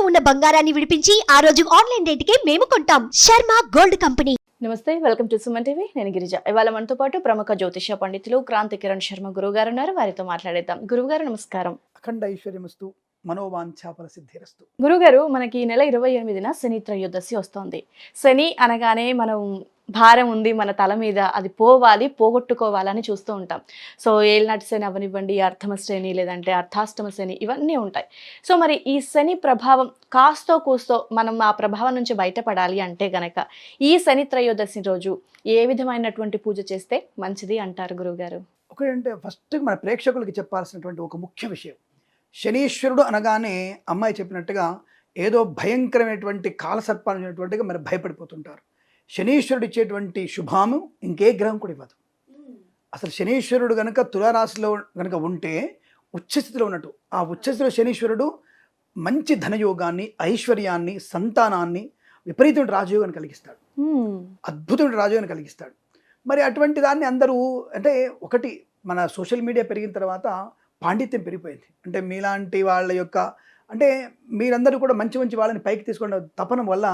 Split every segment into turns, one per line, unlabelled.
ఇంట్లో ఉన్న బంగారాన్ని విడిపించి ఆ రోజు ఆన్లైన్ రేటుకే మేము కొంటాం. Sharma gold company.
నమస్తే వెల్కమ్ టు సుమన్ టీవీ. నేను గిరిజ. ఇవాళ మనతో పాటు ప్రముఖ జ్యోతిష పండితులు క్రాంతి కిరణ్ శర్మ గురువు గారు ఉన్నారు. వారితో మాట్లాడేద్దాం. గురువు గారు నమస్కారం.
అఖండ ఐశ్వర్యమస్తు.
గురుగారు మనకి ఈ నెల ఇరవై ఎనిమిదిన శని త్రయోదశి వస్తోంది. శని అనగానే మనం భారం ఉంది మన తల మీద అది పోవాలి పోగొట్టుకోవాలని చూస్తూ ఉంటాం. సో ఏళ్ళనాటి శని అవనివ్వండి అర్థమ శ్రేణి లేదంటే అర్థాష్టమ శని ఇవన్నీ ఉంటాయి. సో మరి ఈ శని ప్రభావం కాస్తో కూస్తో మనం ఆ ప్రభావం నుంచి బయటపడాలి అంటే గనక ఈ శని త్రయోదశి రోజు ఏ విధమైనటువంటి పూజ చేస్తే మంచిది అంటారు గురువుగారు
ఒకటంటే ఫస్ట్ మన ప్రేక్షకులకి చెప్పాల్సినటువంటి ఒక ముఖ్య విషయం. శనీశ్వరుడు అనగానే అమ్మాయి చెప్పినట్టుగా ఏదో భయంకరమైనటువంటి కాలసర్పాలైనటువంటిగా మరి భయపడిపోతుంటారు. శనీశ్వరుడు ఇచ్చేటువంటి శుభాము ఇంకే గ్రహం కూడా ఇవ్వదు. అసలు శనీశ్వరుడు గనక తులారాశిలో గనక ఉంటే ఉచ్చస్థితిలో ఉన్నట్టు ఆ ఉచ్చస్థితిలో శనీశ్వరుడు మంచి ధనయోగాన్ని ఐశ్వర్యాన్ని సంతానాన్ని విపరీతమైన రాజయోగాన్ని కలిగిస్తాడు. అద్భుతమైన రాజయోగాన్ని కలిగిస్తాడు. మరి అటువంటి దాన్ని అందరూ అంటే ఒకటి మన సోషల్ మీడియా పెరిగిన తర్వాత పాండిత్యం పెరిగిపోయింది. అంటే మీలాంటి వాళ్ళ యొక్క అంటే మీరందరూ కూడా మంచి మంచి వాళ్ళని పైకి తీసుకున్న తపన వల్ల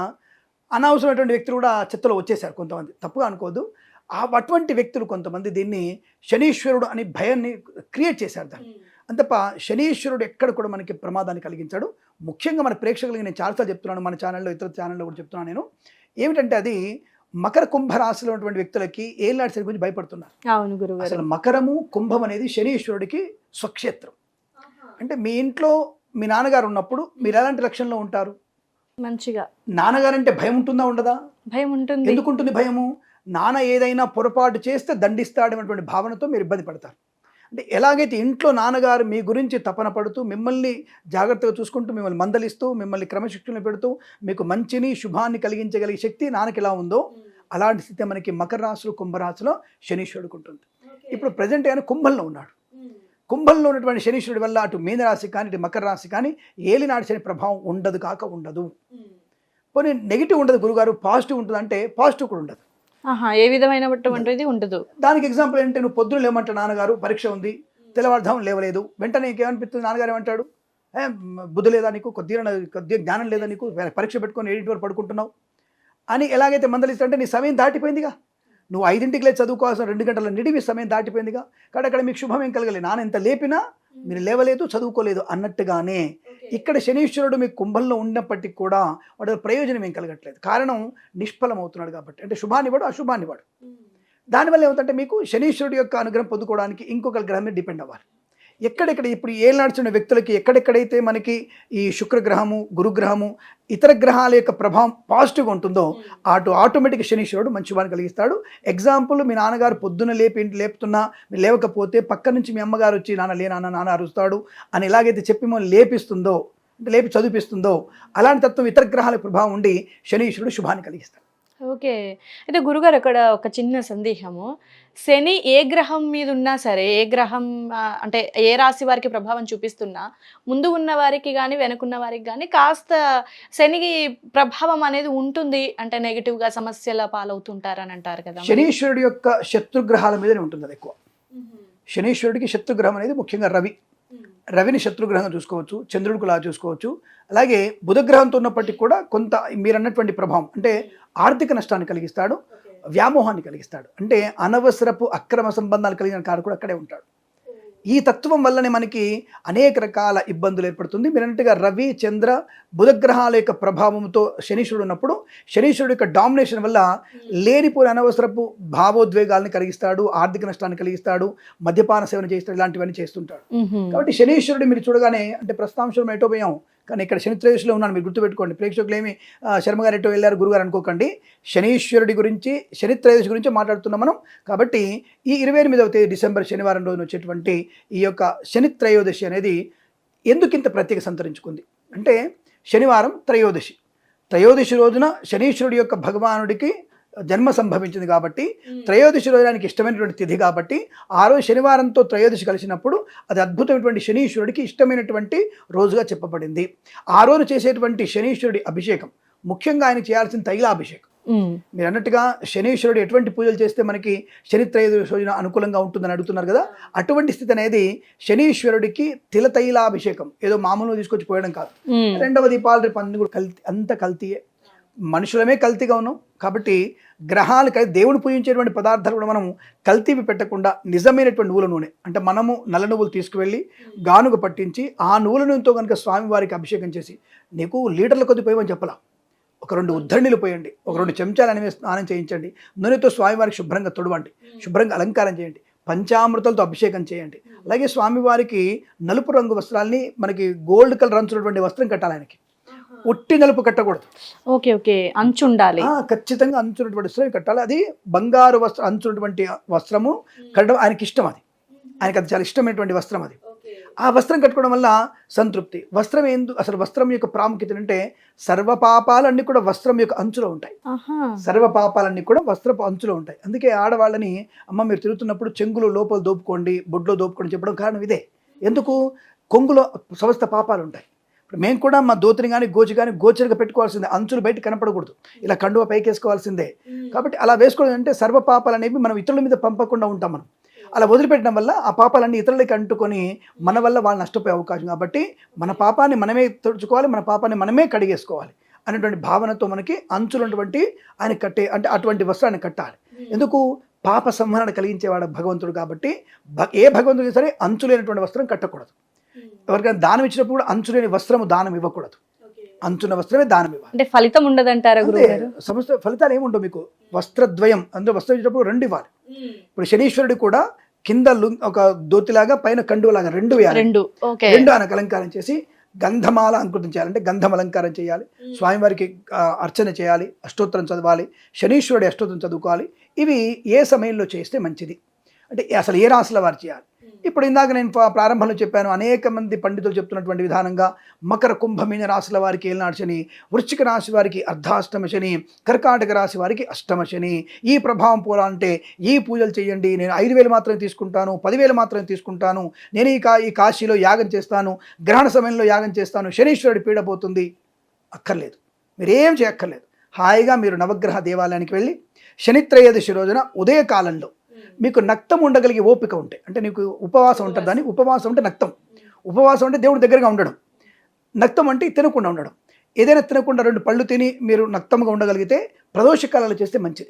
అనవసరమైనటువంటి వ్యక్తులు కూడా చెత్తలో వచ్చేసారు కొంతమంది. తప్పుగా అనుకోవద్దు. ఆ అటువంటి వ్యక్తులు కొంతమంది దీన్ని శనీశ్వరుడు అని భయాన్ని క్రియేట్ చేశారు దాన్ని. అంతప్ప శనీశ్వరుడు ఎక్కడ కూడా మనకి ప్రమాదాన్ని కలిగించాడు. ముఖ్యంగా మన ప్రేక్షకులకి నేను చాలాసార్లు చెప్తున్నాను మన ఛానల్లో ఇతర ఛానల్లో కూడా చెప్తున్నాను నేను. ఏమిటంటే అది మకర కుంభ రాశిలో ఉన్నటువంటి వ్యక్తులకి ఏళ్ళనాటి శని గురించి భయపడుతున్నారు. అసలు మకరము కుంభం అనేది శనీశ్వరుడికి స్వక్షేత్రం. అంటే మీ ఇంట్లో మీ నాన్నగారు ఉన్నప్పుడు మీరు ఎలాంటి లక్షణంలో ఉంటారు?
మంచిగా.
నాన్నగారంటే భయం ఉంటుందా ఉండదా?
భయం ఉంటుంది.
ఎందుకు ఉంటుంది భయము? నాన్న ఏదైనా పొరపాటు చేస్తే దండిస్తాడనేటువంటి భావనతో మీరు ఇబ్బంది పడతారు. అంటే ఎలాగైతే ఇంట్లో నాన్నగారు మీ గురించి తపన పడుతూ మిమ్మల్ని జాగ్రత్తగా చూసుకుంటూ మిమ్మల్ని మందలిస్తూ మిమ్మల్ని క్రమశిక్షణలో పెడుతూ మీకు మంచిని శుభాన్ని కలిగించగలిగే శక్తి నాన్నకి ఎలా ఉందో అలాంటి స్థితి మనకి మకర రాశిలో కుంభరాశిలో శనీశ్వరుడికి ఉంటుంది. ఇప్పుడు ప్రజెంట్ ఆయన కుంభంలో ఉన్నాడు. కుంభంలో ఉన్నటువంటి శనీశ్వరుడి వల్ల అటు మీనరాశి కానీ ఇటు మకర రాశి కానీ ఏలినాటి శని ప్రభావం ఉండదు కాక ఉండదు. పోనీ నెగిటివ్ ఉండదు గురుగారు పాజిటివ్ ఉంటుంది అంటే పాజిటివ్ కూడా ఉండదు.
ఏ విధమైనటువంటిది ఉండదు
దానికి ఎగ్జాంపుల్ ఏంటంటే నువ్వు పొద్దున లేమంటాడు నాన్నగారు పరీక్ష ఉంది తెల్లవారుధాం లేవలేదు వెంటనే నీకు ఏమనిపిస్తుంది నాన్నగారు ఏమంటాడు? బుద్ధి లేదా నీకు? కొద్దిగా కొద్దిగా జ్ఞానం లేదా నీకు? పరీక్ష పెట్టుకొని ఏడింటి వరకు పడుకుంటున్నావు? అని ఎలాగైతే మందలిస్తుంటే నీ సమయం దాటిపోయిందిగా. నువ్వు ఐదింటికి లేచి చదువుకోవాల్సిన రెండు గంటల నిడివి సమయం దాటిపోయిందిగా. కాబట్టి అక్కడ మీకు శుభం ఏం కలగలేదు. నాన్న ఎంత లేపినా మీరు లేవలేదు చదువుకోలేదు అన్నట్టుగానే ఇక్కడ శనీశ్వరుడు మీకు కుంభంలో ఉన్నప్పటికీ కూడా వాడు ప్రయోజనం ఏం కలగట్లేదు. కారణం నిష్ఫలం అవుతున్నాడు కాబట్టి. అంటే శుభాన్ని వాడు అశుభాన్ని వాడు. దానివల్ల ఏమవుతుందంటే మీకు శనీశ్వరుడు యొక్క అనుగ్రహం పొందుకోవడానికి ఇంకొక గ్రహం మీద డిపెండ్ అవ్వాలి. ఎక్కడెక్కడ ఇప్పుడు ఏళ్ళు నడుచున్న వ్యక్తులకి ఎక్కడెక్కడైతే మనకి ఈ శుక్రగ్రహము గురుగ్రహము ఇతర గ్రహాల యొక్క ప్రభావం పాజిటివ్గా ఉంటుందో అటు ఆటోమేటిక్ శనీశ్వరుడు మంచి వాడిని కలిగిస్తాడు. ఎగ్జాంపుల్ మీ నాన్నగారు పొద్దున లేపి ఇంటి లేపుతున్నా మీరు లేవకపోతే పక్క నుంచి మీ అమ్మగారు వచ్చి నాన్న లే నాన్న నాన్న అరుస్తాడు అని ఎలాగైతే చెప్పి మనం లేపిస్తుందో అంటే లేపి చదివిపిస్తుందో అలాంటి తత్వం ఇతర గ్రహాల ప్రభావం ఉండి శనీశ్వరుడు శుభాన్ని కలిగిస్తాడు.
ఓకే. అయితే గురుగారు అక్కడ ఒక చిన్న సందేహము. శని ఏ గ్రహం మీద ఉన్నా సరే ఏ గ్రహం అంటే ఏ రాశి వారికి ప్రభావం చూపిస్తున్నా ముందు ఉన్న వారికి కానీ వెనుకున్న వారికి కానీ కాస్త శనికి ప్రభావం అనేది ఉంటుంది అంటే negative గా సమస్యల పాలవుతుంటారని అంటారు కదా.
శనీశ్వరుడు యొక్క శత్రుగ్రహాల మీదనే ఉంటుంది అది ఎక్కువ శనీశ్వరుడికి శత్రుగ్రహం అనేది ముఖ్యంగా రవి. రవిని శత్రుగ్రహం చూసుకోవచ్చు చంద్రుడికి అలా చూసుకోవచ్చు. అలాగే బుధగ్రహంతో ఉన్నప్పటికీ కూడా కొంత మీరు అన్నటువంటి ప్రభావం అంటే ఆర్థిక నష్టాన్ని కలిగిస్తాడు వ్యామోహాన్ని కలిగిస్తాడు. అంటే అనవసరపు అక్రమ సంబంధాలు కలిగిన కారు కూడా అక్కడే ఉంటాడు. ఈ తత్వం వల్లనే మనకి అనేక రకాల ఇబ్బందులు ఏర్పడుతుంది. మీరు అన్నట్టుగా రవి చంద్ర బుధగ్రహాల యొక్క ప్రభావంతో శనీశ్వరుడు ఉన్నప్పుడు శనీశ్వరుడు యొక్క డామినేషన్ వల్ల లేనిపోయిన అనవసరపు భావోద్వేగాలను కలిగిస్తాడు ఆర్థిక నష్టాన్ని కలిగిస్తాడు మద్యపాన సేవన చేస్తాడు ఇలాంటివన్నీ చేస్తుంటాడు. కాబట్టి శనీశ్వరుడు మీరు చూడగానే అంటే ప్రస్తాంశం ఎటో పోయాం కానీ ఇక్కడ శనిత్రయోదశిలో ఉన్నాను మీరు గుర్తుపెట్టుకోండి. ప్రేక్షకులు ఏమి శర్మ వెళ్ళారు గురుగారు అనుకోకండి. శనీశ్వరుడి గురించి శనిత్రయోదశి గురించి మాట్లాడుతున్నాం మనం. కాబట్టి ఈ ఇరవై ఎనిమిదవ తేదీ డిసెంబర్ శనివారం రోజున వచ్చేటువంటి ఈ యొక్క శనిత్రయోదశి అనేది ఎందుకింత ప్రత్యేక సంతరించుకుంది? అంటే శనివారం త్రయోదశి. త్రయోదశి రోజున శనీశ్వరుడి యొక్క భగవానుడికి జన్మ సంభవించింది కాబట్టి త్రయోదశి రోజు ఆయనకి ఇష్టమైనటువంటి తిథి కాబట్టి ఆ రోజు శనివారంతో త్రయోదశి కలిసినప్పుడు అది అద్భుతమైనటువంటి శనీశ్వరుడికి ఇష్టమైనటువంటి రోజుగా చెప్పబడింది. ఆ రోజు చేసేటువంటి శనీశ్వరుడి అభిషేకం ముఖ్యంగా ఆయన చేయాల్సిన తైలాభిషేకం. మీరు అన్నట్టుగా శనీశ్వరుడు ఎటువంటి పూజలు చేస్తే మనకి శనిత్రయోదశి రోజున అనుకూలంగా ఉంటుందని అడుగుతున్నారు కదా అటువంటి స్థితి అనేది శనీశ్వరుడికి తిలతైలాభిషేకం ఏదో మామూలుగా తీసుకొచ్చి పోయడం కాదు. రెండవది పాలు రేపు అన్ని కూడా కల్తీ అంత కల్తీయే. మనుషులమే కల్తీగా ఉన్నాం. కాబట్టి గ్రహాలు కల్- దేవుడు పూజించేటువంటి పదార్థాలు కూడా మనం కల్తీవి పెట్టకుండా నిజమైనటువంటి నువ్వుల నూనె. అంటే మనము నల్ల నువ్వులు తీసుకువెళ్ళి గానుగ పట్టించి ఆ నువ్వుల నూనెతో కనుక స్వామివారికి అభిషేకం చేసి నీకు లీటర్ల కొద్ది పోయమని చెప్పలా. ఒక రెండు ఉద్ధరణిలు పోయండి. ఒక రెండు చెంచాలు అనేవి స్నానం చేయించండి. నూనెతో స్వామివారికి శుభ్రంగా తొడవండి. శుభ్రంగా అలంకారం చేయండి. పంచామృతాలతో అభిషేకం చేయండి. అలాగే స్వామివారికి నలుపు రంగు వస్త్రాల్ని మనకి గోల్డ్ కలర్ అంచున్నటువంటి వస్త్రం కట్టాలి ఆయనకి. ఉట్టి నలుపు కట్టకూడదు.
Okay okay. అంచు ఉండాలి
ఖచ్చితంగా అంచున్నటువంటి వస్త్రం కట్టాలి. అది బంగారు వస్త్రం అంచున్నటువంటి వస్త్రము కట్టడం ఆయనకి ఇష్టం అది. ఆయనకి అది చాలా ఇష్టమైనటువంటి వస్త్రం అది. ఆ వస్త్రం కట్టుకోవడం వల్ల సంతృప్తి. వస్త్రం ఏందు అసలు వస్త్రం యొక్క ప్రాముఖ్యత అంటే సర్వ పాపాలన్నీ కూడా వస్త్రం యొక్క అంచులో ఉంటాయి. సర్వ పాపాలన్నీ కూడా వస్త్రపు అంచులో ఉంటాయి. అందుకే ఆడవాళ్ళని అమ్మ మీరు తిరుగుతున్నప్పుడు చెంగులు లోపల దోపుకోండి బొడ్లో దోపుకోండి చెప్పడం కారణం ఇదే. ఎందుకు? కొంగులో సమస్త పాపాలు ఉంటాయి. ఇప్పుడు మేము కూడా మా దోతిని కానీ గోచి కానీ గోచరిగా పెట్టుకోవాల్సిందే. అంచులు బయట కనపడకూడదు. ఇలా కండువ పైకి వేసుకోవాల్సిందే కాబట్టి అలా వేసుకోవడం అంటే సర్వ పాపాలు అనేవి మనం ఇతరుల మీద పంపకుండా ఉంటాం మనం. అలా వదిలిపెట్టడం వల్ల ఆ పాపాలన్నీ ఇతరులకి అంటుకొని మన వల్ల వాళ్ళు నష్టపోయే అవకాశం. కాబట్టి మన పాపాన్ని మనమే తుడుచుకోవాలి మన పాపాన్ని మనమే కడిగేసుకోవాలి అనేటువంటి భావనతో మనకి అంచులున్నటువంటి ఆయన కట్టే అంటే అటువంటి వస్త్రాన్ని కట్టాలి. ఎందుకు? పాప సంహరణ కలిగించేవాడు భగవంతుడు కాబట్టి ఏ భగవంతుడు సరే అంచు లేనటువంటి వస్త్రం కట్టకూడదు. ఎవరికైనా దానం ఇచ్చినప్పుడు కూడా అంచు లేని వస్త్రము దానం ఇవ్వకూడదు. అంచున్న వస్త్రమే దానం ఇవ్వాలి.
అంటే ఫలితం ఉండదంటారా
సమస్త ఫలితాలు ఏముండవు మీకు. వస్త్రద్వయం అందులో వస్త్రం ఇచ్చినప్పుడు రెండు ఇవ్వాలి. ఇప్పుడు శనీశ్వరుడు కూడా కింద లు- ఒక దోతిలాగా పైన కండువలాగా రెండు
రెండు. ఓకే
రెండు ఆయనకు అలంకారం చేసి గంధమాల అంకుతం చేయాలి. అంటే గంధం అలంకారం చేయాలి. స్వామివారికి ఆ, అర్చన చేయాలి. అష్టోత్తరం చదవాలి. శనీశ్వరుడి అష్టోత్తరం చదువుకోవాలి. ఇవి ఏ సమయంలో చేస్తే మంచిది? అంటే అసలు ఏ రాశుల వారు చేయాలి? ఇప్పుడు ఇందాక నేను ప్రా- ప్రారంభంలో చెప్పాను అనేక మంది పండితులు చెప్తున్నటువంటి విధానంగా మకర కుంభమీన రాశుల వారికి ఏలినాడు శని వృశ్చిక రాశి వారికి అర్ధాష్టమ శని కర్కాటక రాశి వారికి అష్టమ శని. ఈ ప్రభావం పోవాలంటే ఈ పూజలు చేయండి. నేను ఐదు వేలు మాత్రమే తీసుకుంటాను పదివేలు మాత్రమే తీసుకుంటాను. నేను ఈ కా ఈ కాశీలో యాగం చేస్తాను గ్రహణ సమయంలో యాగం చేస్తాను శనీశ్వరుడి పీడ పోతుంది. అక్కర్లేదు. మీరేం చేయక్కర్లేదు. హాయిగా మీరు నవగ్రహ దేవాలయానికి వెళ్ళి శనిత్రయోదశి రోజున ఉదయకాలంలో మీకు నక్తం ఉండగలిగే ఓపిక ఉంటే అంటే నీకు ఉపవాసం ఉంటుంది దాన్ని ఉపవాసం. అంటే నక్తం. ఉపవాసం అంటే దేవుడి దగ్గరగా ఉండడం. నక్తం అంటే తినకుండా ఉండడం. ఏదైనా తినకుండా రెండు పళ్ళు తిని మీరు నక్తంగా ఉండగలిగితే ప్రదోషకాలలో చేస్తే మంచిది.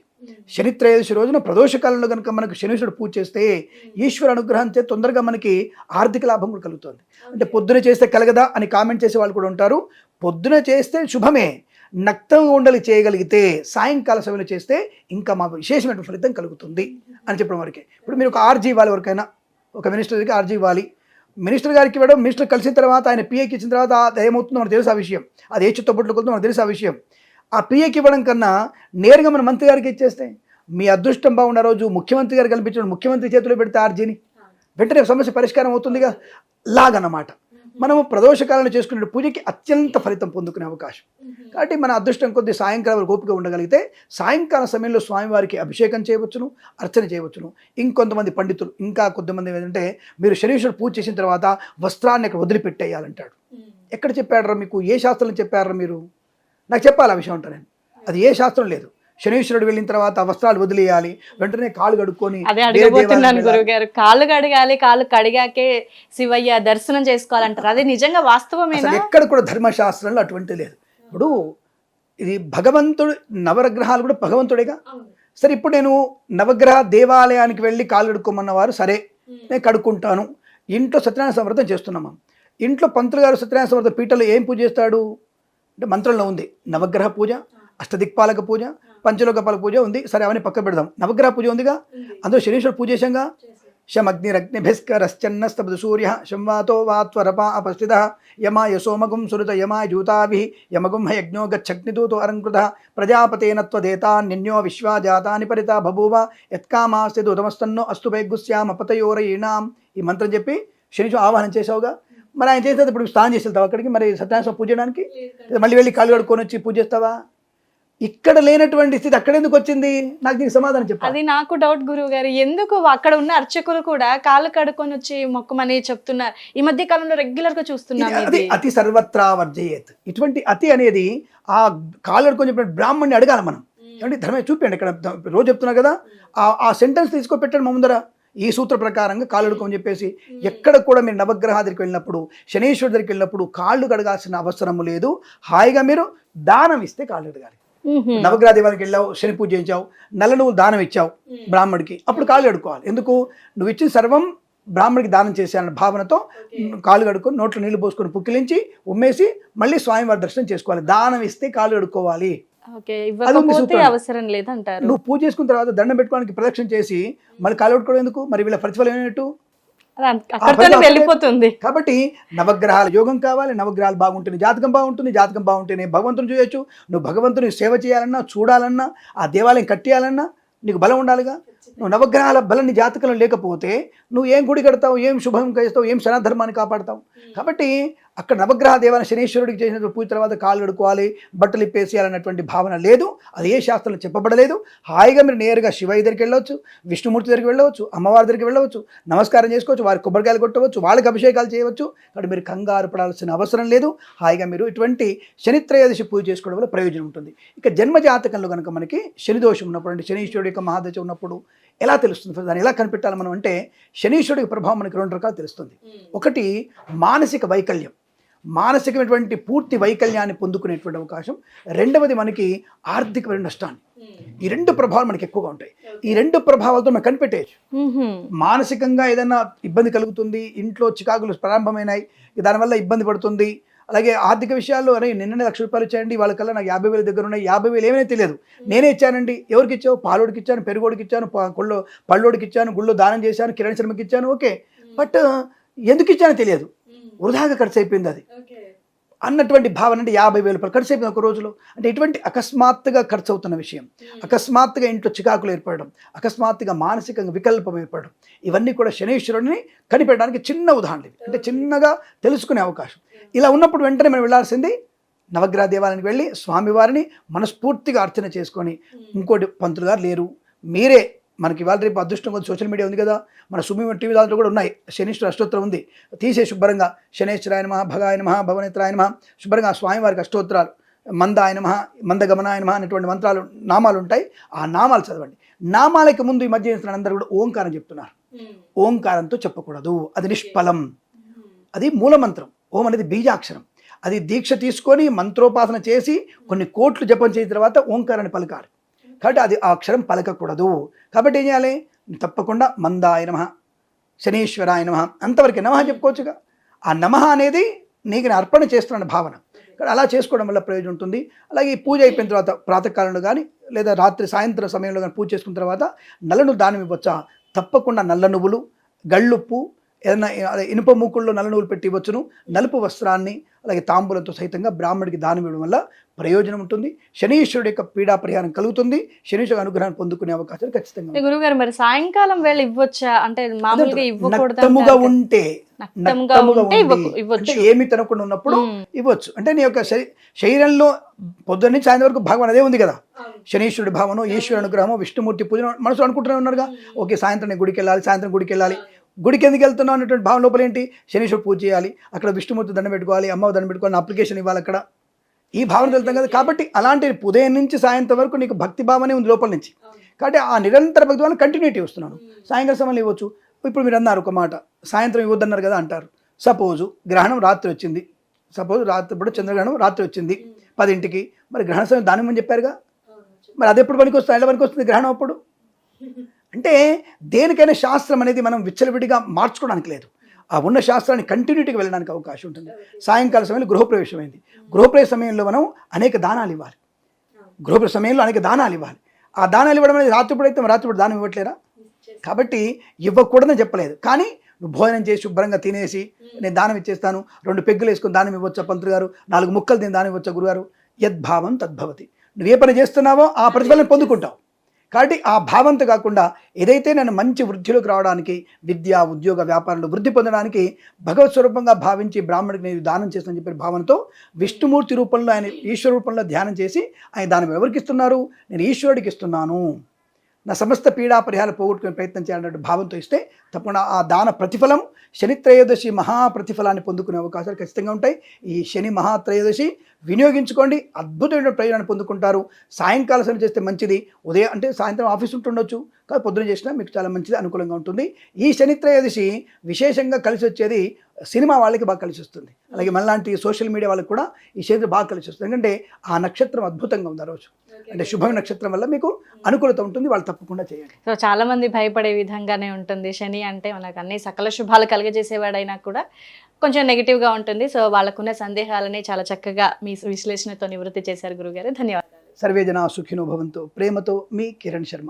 శనిత్రయోదశి రోజున ప్రదోషకాలంలో కనుక మనకు శనీశ్వరుడు పూజ చేస్తే ఈశ్వర అనుగ్రహం చే తొందరగా మనకి ఆర్థిక లాభం కూడా కలుగుతుంది. అంటే పొద్దున చేస్తే కలగదా అని కామెంట్ చేసే వాళ్ళు కూడా ఉంటారు. పొద్దున చేస్తే శుభమే. నక్తం ఉండలి చేయగలిగితే సాయంకాల సమయంలో చేస్తే ఇంకా మా విశేషమైన ఫలితం కలుగుతుంది అని చెప్పడం వరకే. ఇప్పుడు మీరు ఒక ఆర్జీ ఇవ్వాలి ఎవరికైనా ఒక మినిస్టర్ దగ్గరికి ఆర్జీ ఇవ్వాలి. మినిస్టర్ గారికి ఇవ్వడం మినిస్టర్ కలిసిన తర్వాత ఆయన పిఏకి ఇచ్చిన తర్వాత ఏమవుతుందో మనకు తెలుసు ఆ విషయం. అది ఏ చిత్తబొట్లు కొడుతుందో మనకు తెలుసు ఆ విషయం. ఆ పిఏకి ఇవ్వడం కన్నా నేరుగా మన మంత్రి గారికి ఇచ్చేస్తే మీ అదృష్టం బాగున్న రోజు ముఖ్యమంత్రి గారు కల్పించడం ముఖ్యమంత్రి చేతిలో పెడితే ఆర్జీని. వెంటనే సమస్య పరిష్కారం అవుతుందిగా? లాగన్నమాట. మనము ప్రదోషకాలను చేసుకునే పూజకి అత్యంత ఫలితం పొందుకునే అవకాశం. కాబట్టి మన అదృష్టం కొద్ది సాయంకాలం ఓపిక ఉండగలిగితే సాయంకాల సమయంలో స్వామివారికి అభిషేకం చేయవచ్చును అర్చన చేయవచ్చును. ఇంకొంతమంది పండితులు ఇంకా కొంతమంది ఏంటంటే మీరు శనీశ్వరుడు పూజ చేసిన తర్వాత వస్త్రాన్ని అక్కడ వదిలిపెట్టేయాలంటాడు. ఎక్కడ చెప్పాడరా మీకు? ఏ శాస్త్రం చెప్పారా మీరు? నాకు చెప్పాలి ఆ విషయం అంటా నేను. అది ఏ శాస్త్రం లేదు. శనీశ్వరుడు వెళ్ళిన తర్వాత వస్త్రాలు వదిలేయాలి. వెంటనే కాళ్ళు కడుక్కొని
అదే అడగబోతున్నాను కాళ్ళు కడగాలి కాళ్ళు కడిగాకే శివయ్య దర్శనం చేసుకోవాలంటారు. అది నిజంగా వాస్తవమేనా?
అసలు ఎక్కడ కూడా ధర్మశాస్త్రంలో అటువంటి లేదు. ఇప్పుడు ఇది భగవంతుడు నవరగ్రహాలు కూడా భగవంతుడేగా? సరే ఇప్పుడు నేను నవగ్రహ దేవాలయానికి వెళ్ళి కాళ్ళు కడుక్కోమన్న వారు సరే నేను కడుక్కుంటాను. ఇంట్లో సత్యనారాయణ సమర్థం చేస్తున్నాము? ఇంట్లో పంతులు గారు సత్యనారాయణ సమర్థ పీఠలో ఏం పూజ చేస్తాడు? అంటే మంత్రంలో ఉంది నవగ్రహ పూజ. అష్టదిక్పాలక పూజ పంచలోకపాలక పూజ ఉంది. సరే అవన్నీ పక్క పెడదాం. నవగ్రహ పూజ ఉందిగా? అందులో శనీశ్వర పూజ చేశాంగా? శమగ్నిరగ్నిభిస్కరశ్చన్నస్తపదు సూర్య శంవాతో వాత్వరపా అపస్థిత యమాయ సోమగుం సురుత యమాయ జూతాభి యమగుం యజ్ఞో గచ్చగ్నిదూతో అలంకృత ప్రజాపతేన త్వదేతాన్యన్యో విశ్వాజాతాని పరిత బభూవ యత్కామాస్తి దూతమస్తన్నో అస్తు వైగుస్యామపతయోరయీణాం ఈ మంత్రం చెప్పి శనిచు ఆహ్వానం చేసావుగా మరి ఆయన చేస్తే ఇప్పుడు స్నానం చేసి వెళ్తావు అక్కడికి? మరి సత్యనారాయణ పూజ చేయడానికి? మళ్ళీ వెళ్ళి కాళ్ళు కడుక్కొని వచ్చి పూజ చేస్తావా? ఇక్కడ లేనటువంటి స్థితి అక్కడ ఎందుకు వచ్చింది? నాకు దీనికి సమాధానం చెప్పాలి
అది నాకు డౌట్ గురువు గారు. ఎందుకు అక్కడ ఉన్న అర్చకులు కూడా కాళ్ళు కడుక్కొని వచ్చి మొక్కమని చెప్తున్నారు ఈ మధ్య కాలంలో రెగ్యులర్గా చూస్తున్నాం
ఇది- అది అతి సర్వత్రా వర్జయేత్. ఇటువంటి అతి అనేది ఆ కాళ్ళు కొంచెం బ్రాహ్మణ్ణి అడగాలి మనం. ఏమంటే ధర్మే చూపించండి ఇక్కడ. రోజు చెప్తున్నా కదా ఆ ఆ సెంటెన్స్ తీసుకో పెట్టండి మా ముందర. ఈ సూత్ర ప్రకారంగా కాళ్ళు కడుకోమని చెప్పేసి ఎక్కడ కూడా మీరు నవగ్రహ దగ్గరికి వెళ్ళినప్పుడు శనీశ్వరు దగ్గరికి వెళ్ళినప్పుడు కాళ్ళు కడగాల్సిన అవసరం లేదు. హాయిగా మీరు దానం ఇస్తే కాళ్ళు కడగాలి. నవగ్రహ దేవాలకి వెళ్ళావు శని పూజ చేయించావు నల్ల నువ్వులు దానం ఇచ్చావు బ్రాహ్మడికి. అప్పుడు కాళ్ళు కడుక్కోవాలి. ఎందుకు? నువ్వు ఇచ్చిన సర్వం బ్రాహ్మడికి దానం చేశానన్న భావనతో కాళ్ళు కడుక్కొని నోట్లో నీళ్ళు పోసుకొని పుక్కిలించి ఉమ్మేసి మళ్ళీ స్వామివారి దర్శనం చేసుకోవాలి. దానం ఇస్తే కాళ్ళు కడుక్కోవాలి.
అవసరం లేదంటారు.
నువ్వు పూజ చేసుకున్న తర్వాత దండం పెట్టుకోవడానికి ప్రదక్షిణ చేసి మళ్ళీ కాళ్ళు కడుక్కోవడం ఎందుకు? మరి వీళ్ళ ప్రతిఫలం ఏమిటూ?
అది అంత- అక్కడితోనే వెళ్ళిపోతుంది.
కాబట్టి నవగ్రహాల యోగం కావాలి నవగ్రహాలు బాగుంటుంది జాతకం బాగుంటుంది జాతకం బాగుంటేనే భగవంతుని చూడొచ్చు నువ్వు భగవంతుని సేవ చేయాలన్నా చూడాలన్నా ఆ దేవాలయం కట్టేయాలన్నా నీకు బలం ఉండాలిగా? నువ్వు నవగ్రహాల బలం జాతకంలో లేకపోతే నువ్వు ఏం గుడి కడతావు ఏం శుభం చేస్తావు ఏం సనాధర్మాన్ని కాపాడతావు? కాబట్టి అక్కడ నవగ్రహ దేవాలయం శనీశ్వరుడికి చేసిన పూజ తర్వాత కాళ్ళు కడుక్కోవాలి బట్టలు ఇప్పేసేయాలన్నటువంటి భావన లేదు. అది ఏ శాస్త్రంలో చెప్పబడలేదు. హాయిగా మీరు నేరుగా శివయ్య దగ్గరికి వెళ్ళవచ్చు విష్ణుమూర్తి దగ్గరికి వెళ్ళవచ్చు అమ్మవారి దగ్గరికి వెళ్ళవచ్చు నమస్కారం చేసుకోవచ్చు వారికి కొబ్బరికాయలు కొట్టవచ్చు వాళ్ళకి అభిషేకాలు చేయవచ్చు. కాబట్టి మీరు కంగారు పడాల్సిన అవసరం లేదు. హాయిగా మీరు ఇటువంటి శనిత్రయోదశి పూజ చేసుకోవడం వల్ల ప్రయోజనం ఉంటుంది. ఇక జన్మ జాతకంలో కనుక మనకి శని దోషం ఉన్నప్పుడు అంటే శనీశ్వరుడి యొక్క మహాదశ ఉన్నప్పుడు ఎలా తెలుస్తుంది? దాన్ని ఎలా కనిపెట్టాలి మనం అంటే శనీశ్వరుడి ప్రభావం మనకి రెండు రకాలు తెలుస్తుంది. ఒకటి మానసిక వైకల్యం. మానసికమైనటువంటి పూర్తి వైకల్యాన్ని పొందుకునేటువంటి అవకాశం. రెండవది మనకి ఆర్థికమైన నష్టాన్ని. ఈ రెండు ప్రభావాలు మనకి ఎక్కువగా ఉంటాయి. ఈ రెండు ప్రభావాలతో మనం కనిపెట్టేయచ్చు. మానసికంగా ఏదైనా ఇబ్బంది కలుగుతుంది ఇంట్లో చికాకులు ప్రారంభమైనాయి దానివల్ల ఇబ్బంది పడుతుంది. అలాగే ఆర్థిక విషయాల్లో అరే నిన్ననే లక్ష రూపాయలు ఇచ్చాయండి వాళ్ళకల్లా నాకు యాభై వేల దగ్గర ఉన్నాయి యాభై వేలు ఏమైనా తెలియదు. నేనే ఇచ్చానండి ఎవరికి ఇచ్చావు? పాలోడికి ఇచ్చాను పెరుగోడికి ఇచ్చాను కొల్లో పళ్ళోడికి ఇచ్చాను గుళ్ళో దానం చేశాను కిరణ్ శర్మకి ఇచ్చాను ఓకే. బట్ ఎందుకు ఇచ్చానో తెలియదు. వృధాగా ఖర్చు అయిపోయింది అది అన్నటువంటి భావన అంటే యాభై వేల రూపాయలు ఖర్చు అయిపోయింది ఒక రోజులో. అంటే ఇటువంటి అకస్మాత్తుగా ఖర్చు అవుతున్న విషయం అకస్మాత్తుగా ఇంట్లో చికాకులు ఏర్పడడం అకస్మాత్తుగా మానసికంగా వికల్పం ఏర్పడడం ఇవన్నీ కూడా శనీశ్వరుడిని కనిపెట్టడానికి చిన్న ఉదాహరణలు. అంటే చిన్నగా తెలుసుకునే అవకాశం. ఇలా ఉన్నప్పుడు వెంటనే మనం వెళ్ళాల్సింది నవగ్రహ దేవాలయానికి వెళ్ళి స్వామివారిని మనస్ఫూర్తిగా అర్చన చేసుకొని ఇంకోటి పంతులు గారు లేరు. మీరే మనకి ఇవాళ రేపు అదృష్టం కొద్ది సోషల్ మీడియా ఉంది కదా మన సుమి టీవీ దాంట్లో కూడా ఉన్నాయి. శనీశ్వర అష్టోత్తరం ఉంది. తీసే శుభ్రంగా శనేశ్వరాయ నమ భగాయ నమ భవనేత్రాయ నమ శుభ్రంగా స్వామివారికి అష్టోత్తరాలు మంద ఆయన మహా మందగమనాయ నమ అనేటువంటి మంత్రాలు నామాలు ఉంటాయి. ఆ నామాలు చదవండి. నామాలకి ముందు ఈ మధ్య చేస్తున్న అందరూ కూడా ఓంకారం చెప్తున్నారు. ఓంకారంతో చెప్పకూడదు. అది నిష్ఫలం. అది మూలమంత్రం. ఓం అనేది బీజాక్షరం. అది దీక్ష తీసుకొని మంత్రోపాసన చేసి కొన్ని కోట్లు జపం చేసిన తర్వాత ఓంకారాన్ని పలకాలి. కాబట్టి అది ఆ అక్షరం పలకకూడదు. కాబట్టి ఏం చేయాలి? తప్పకుండా మందాయ నమ శనీశ్వరాయ నమ అంతవరకు నమ చెప్పుకోవచ్చుగా. ఆ నమః అనేది నీకు నేను అర్పణ చేస్తున్న భావన. కానీ అలా చేసుకోవడం వల్ల ప్రయోజనం ఉంటుంది. అలాగే ఈ పూజ అయిపోయిన తర్వాత ప్రాతకాలంలో కానీ లేదా రాత్రి సాయంత్రం సమయంలో కానీ పూజ చేసుకున్న తర్వాత నల్ల నువ్వు దానం ఇవ్వచ్చా? తప్పకుండా నల్ల నువ్వులు గళ్ళుప్పు ఏదైనా అదే ఇనుప మూకుల్లో నల్ల నువ్వులు పెట్టి ఇవ్వచ్చును. నలుపు వస్త్రాన్ని అలాగే తాంబూలంతో సహితంగా బ్రాహ్మడికి దానం ఇవ్వడం వల్ల ప్రయోజనం ఉంటుంది. శనీశ్వరుడి యొక్క పీడా పరిహారం కలుగుతుంది. శనీశ్వరుడు అనుగ్రహాన్ని పొందుకునే అవకాశాలు ఖచ్చితంగా.
గురుగారు మరి సాయంకాలం వేళ ఇవ్వచ్చా? అంటే మామూలుగా ఇవ్వకూడదు.
ఉంటే
ఇవ్వచ్చు.
ఏమి తినకుండా ఉన్నప్పుడు. ఇవ్వచ్చు. అంటే నీ యొక్క శరీ- శరీరంలో పొద్దున్న నుంచి సాయంత్రం వరకు భగవాన్ అదే ఉంది కదా. శనీశ్వరుడి భావన ఈశ్వరుడు అనుగ్రహము విష్ణుమూర్తి పూజ మనసు అనుకుంటూనే ఉన్నారుగా. ఓకే సాయంత్రం గుడికి వెళ్ళాలి సాయంత్రం గుడికి వెళ్ళాలి గుడికి ఎందుకు వెళ్తున్నావు అనేటువంటి భావన లోపల ఏంటి? శనీశ్వర పూజ చేయాలి అక్కడ విష్ణుమూర్తి దండం పెట్టుకోవాలి అమ్మ దండం పెట్టుకోవాలి అప్లికేషన్ ఇవ్వాలి అక్కడ. ఈ భావన వెళ్తాం కదా కాబట్టి అలాంటి ఉదయం నుంచి సాయంత్రం వరకు నీకు భక్తి భావనే ఉంది లోపల నుంచి. కాబట్టి ఆ నిరంతర భక్తి వల్ల కంటిన్యూటీ వస్తున్నాను. సాయంకాలం సమయంలో ఇవ్వచ్చు. ఇప్పుడు మీరు అన్నారు ఒక మాట సాయంత్రం ఇవ్వద్దన్నారు కదా అంటారు. సపోజు గ్రహణం రాత్రి వచ్చింది. సపోజ్ రాత్రి ఇప్పుడు చంద్రగ్రహణం రాత్రి వచ్చింది పదింటికి. మరి గ్రహణ సమయం దానం అని చెప్పారుగా? మరి అది ఎప్పుడు పనికి వస్తుంది ఎలా పనికి వస్తుంది గ్రహణం అప్పుడు? అంటే దేనికైనా శాస్త్రం అనేది మనం విచ్చలవిడిగా మార్చుకోవడానికి లేదు. ఆ ఉన్న శాస్త్రాన్ని కంటిన్యూటీగా వెళ్ళడానికి అవకాశం ఉంటుంది. సాయంకాల సమయంలో గృహప్రవేశం అయింది గృహప్రవేశ సమయంలో మనం అనేక దానాలు ఇవ్వాలి. గృహప్రవేశ సమయంలో అనేక దానాలు ఇవ్వాలి. ఆ దానాలు ఇవ్వడం అనేది రాత్రిపూట అయితే రాత్రిపూట దానం ఇవ్వట్లేరా కాబట్టి ఇవ్వకూడదని చెప్పలేదు. కానీ నువ్వు భోజనం చేసి శుభ్రంగా తినేసి నేను దానం ఇచ్చేస్తాను. రెండు పెగ్గులు వేసుకొని దానం ఇవ్వచ్చా పంతులు గారు? నాలుగు ముక్కలు తిని దానం ఇవ్వచ్చా గురుగారు? యద్భావం తద్భవతి. నువ్వు ఏ పని చేస్తున్నావో ఆ ప్రతిఫలం పొందుకుంటావు. కాబట్టి ఆ భావంతో కాకుండా ఏదైతే నేను మంచి వృద్ధిలోకి రావడానికి విద్య ఉద్యోగ వ్యాపారంలో వృద్ధి పొందడానికి భగవత్ స్వరూపంగా భావించి బ్రాహ్మణుడికి నేను దానం చేస్తానని చెప్పిన భావనతో విష్ణుమూర్తి రూపంలో ఆయన ఈశ్వర రూపంలో ధ్యానం చేసి ఆయన దానం ఎవరికి ఇస్తున్నారు? నేను ఈశ్వరుడికి ఇస్తున్నాను. నా సమస్త పీడా పరిహారం పోగొట్టుకునే ప్రయత్నం చేయాలన్నట్టు భావంతో ఇస్తే తప్పకుండా ఆ దాన ప్రతిఫలం శని త్రయోదశి మహా ప్రతిఫలాన్ని పొందుకునే అవకాశాలు ఖచ్చితంగా ఉంటాయి. ఈ శని మహా త్రయోదశి వినియోగించుకోండి. అద్భుతమైన ప్రయోజనాన్ని పొందుకుంటారు. సాయంకాల సమయం చేస్తే మంచిది. ఉదయం అంటే సాయంత్రం ఆఫీస్ ఉంటుండొచ్చు. కాదు పొద్దున చేసినా మీకు చాలా మంచిది అనుకూలంగా ఉంటుంది. ఈ శని త్రయోదశి విశేషంగా కలిసి వచ్చేది సినిమా వాళ్ళకి బాగా కలిసి వస్తుంది. అలాగే మనలాంటి సోషల్ మీడియా వాళ్ళకి కూడా ఈ శని బాగా కలిసి వస్తుంది. ఎందుకంటే ఆ నక్షత్రం అద్భుతంగా ఉంది ఆ రోజు. అంటే శుభ నక్షత్రం వల్ల మీకు అనుకూలత ఉంటుంది వాళ్ళు తప్పకుండా చేయండి.
సో చాలా మంది భయపడే విధంగానే ఉంటుంది శని అంటే మనకు అన్ని సకల శుభాలు కలుగజేసేవాడైనా కూడా కొంచెం నెగిటివ్గా ఉంటుంది. సో వాళ్ళకున్న సందేహాలని చాలా చక్కగా మీ విశ్లేషణతో నివృత్తి చేశారు గురుగారు. ధన్యవాదాలు.
సర్వే జన సుఖినో భవంతు. ప్రేమతో మీ కిరణ్ శర్మ.